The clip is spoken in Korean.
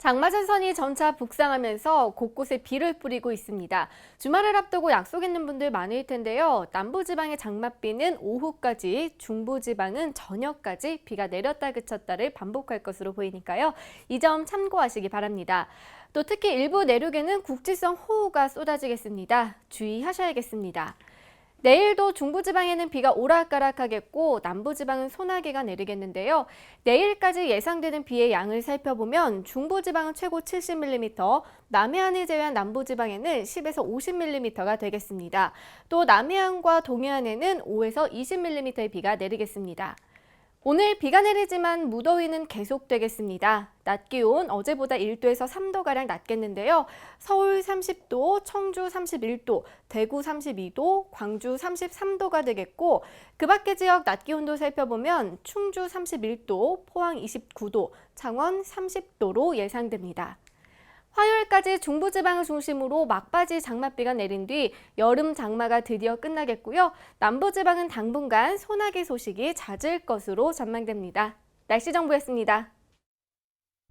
장마전선이 점차 북상하면서 곳곳에 비를 뿌리고 있습니다. 주말을 앞두고 약속 있는 분들 많을 텐데요. 남부지방의 장맛비는 오후까지, 중부지방은 저녁까지 비가 내렸다 그쳤다를 반복할 것으로 보이니까요. 이 점 참고하시기 바랍니다. 또 특히 일부 내륙에는 국지성 호우가 쏟아지겠습니다. 주의하셔야겠습니다. 내일도 중부지방에는 비가 오락가락하겠고 남부지방은 소나기가 내리겠는데요. 내일까지 예상되는 비의 양을 살펴보면 중부지방은 최고 70mm, 남해안을 제외한 남부지방에는 10에서 50mm가 되겠습니다. 또 남해안과 동해안에는 5에서 20mm의 비가 내리겠습니다. 오늘 비가 내리지만 무더위는 계속되겠습니다. 낮 기온 어제보다 1도에서 3도가량 낮겠는데요. 서울 30도, 청주 31도, 대구 32도, 광주 33도가 되겠고 그 밖의 지역 낮 기온도 살펴보면 충주 31도, 포항 29도, 창원 30도로 예상됩니다. 화요일까지 중부지방을 중심으로 막바지 장맛비가 내린 뒤 여름 장마가 드디어 끝나겠고요. 남부지방은 당분간 소나기 소식이 잦을 것으로 전망됩니다. 날씨 정보였습니다.